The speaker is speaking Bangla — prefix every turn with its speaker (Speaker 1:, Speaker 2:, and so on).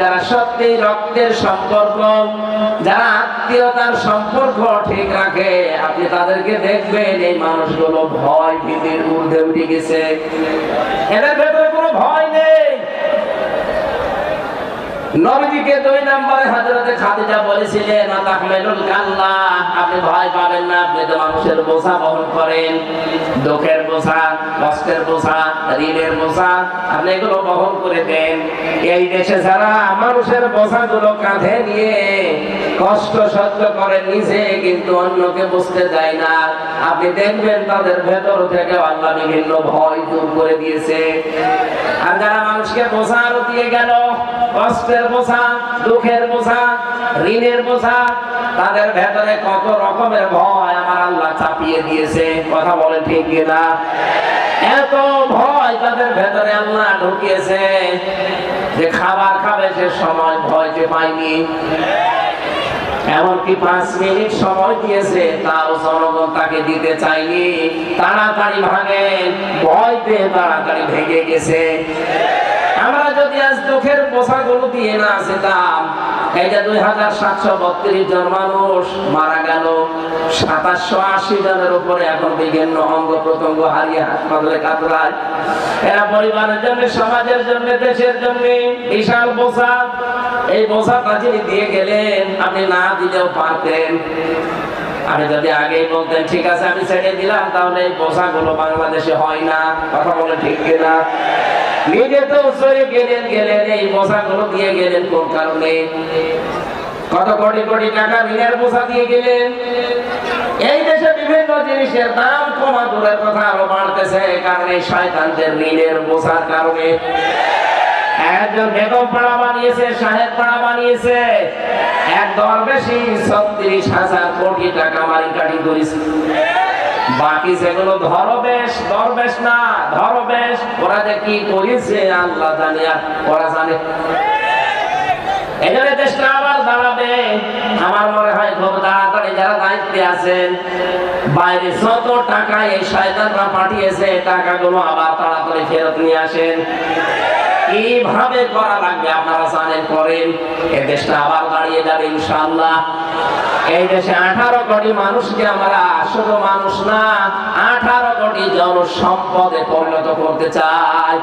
Speaker 1: যারা সম্পর্ক যারা সত্যি রক্তের সম্পর্ক ঠিক রাখে, আপনি তাদেরকে দেখবেন, এই মানুষগুলো ভয় ভীতির ঊর্ধ্বে উঠে গেছে। এদের ভেতরে কোনো ভয় নেই দুই নম্বরে হযরতে খাদিজা বলেছিলেন কাল্লা আপনি ভয় পাবেন না, আপনি তো মানুষের বোঝা বহন করেন। দুঃখের বোঝা, কষ্টের বোঝা, ঋণের বোঝা, আপনি এগুলো বহন করে দেন। এই দেশে যারা মানুষের বোঝাগুলো কাঁধে নিয়ে কষ্ট সহ্য করে নিজে, কিন্তু অন্যকে বুঝতে দেয় না। আপনি দেখবেন তাদের ভেতর থেকে আল্লাহ বিভিন্ন ভয় দূর করে দিয়েছে। আর যারা মানুষকে বোঝা দিয়ে গেল, কষ্টের বোঝা, দুঃখের বোঝা, ঋণের বোঝা, তাদের ভেতরে কত রকমের ভয় আমার আল্লাহ চাপিয়ে দিয়েছে। কথা বলে ঠিক কিনা? এত ভয় তাদের ভেতরে আল্লাহ ঢুকিয়েছে যে খাবার খাবে সে সময় ভয়কে পায়নি। এমনকি পাঁচ মিনিট সময় দিয়েছে, তাও জনগণ তাকে দিতে চাইনি তাড়াতাড়ি ভাঙে, ভয় পেয়ে তাড়াতাড়ি ভেঙে গেছে। আমরা যদি আজ দুঃখের পোশাকগুলো দিয়ে না যেতাম যে দুই হাজার সাতশো বত্রিশ জন মানুষ মারা গেল। সাতাশশো আশি জনের উপরে এখন বিভিন্ন অঙ্গ প্রত্যঙ্গ হারিয়ে হাসপাতালে কাতরায় এরা পরিবারের জন্য, সমাজের জন্য, দেশের জন্য বিশাল বোঝা। এই বোঝাটা যিনি দিয়ে গেলেন, আপনি না দিলেও পারতেন। আমি যদি আগেই বলতেন, ঠিক আছে, আমি ছেড়ে দিলাম, তাহলে এই বোঝাগুলো বাংলাদেশে হয় না। কথা বলে ঠিক কিনা? নিজে তো সরে গেলেন গেলেন, এই বোঝাগুলো দিয়ে গেলেন কোন কারণে? কত কোটি কোটি টাকা ঋণের বোঝা দিয়ে গেলেন? এই দেশে বিভিন্ন জিনিসের দাম কমা দূরের কথা আরও বাড়তেছে কারণ শয়তানদের ঋণের বোঝার কারণে। একজন বেগম পাড়া বানিয়েছে সাহেব পাড়া বানিয়েছে। এক দরবেশি ছত্রিশ হাজার কোটি টাকা মারিকাটি করেছে। বাকি যেগুলো ধরবেশ দরবেশ না, ধরবেশ। ওরা যে কি করেছে, আল্লাহ জানে, আর ওরা জানে। এখানে দেশটা আবার দাঁড়াবে। আমার মনে হয় খুব তাড়াতাড়ি যারা দায়িত্বে আছেন, বাইরে যত টাকা এই শয়তানরা পাঠিয়েছে, টাকাগুলো আবার তাড়াতাড়ি ফেরত নিয়ে আসেন। কীভাবে করা লাগবে আপনারা জানেন করেন এই দেশটা আবার দাঁড়িয়ে যাবে ইনশাআল্লাহ। এই দেশে আঠারো কোটি মানুষ মানুষকে আমরা শুধু মানুষ না, আঠারো কোটি জনসম্পদে পরিণত করতে চাই।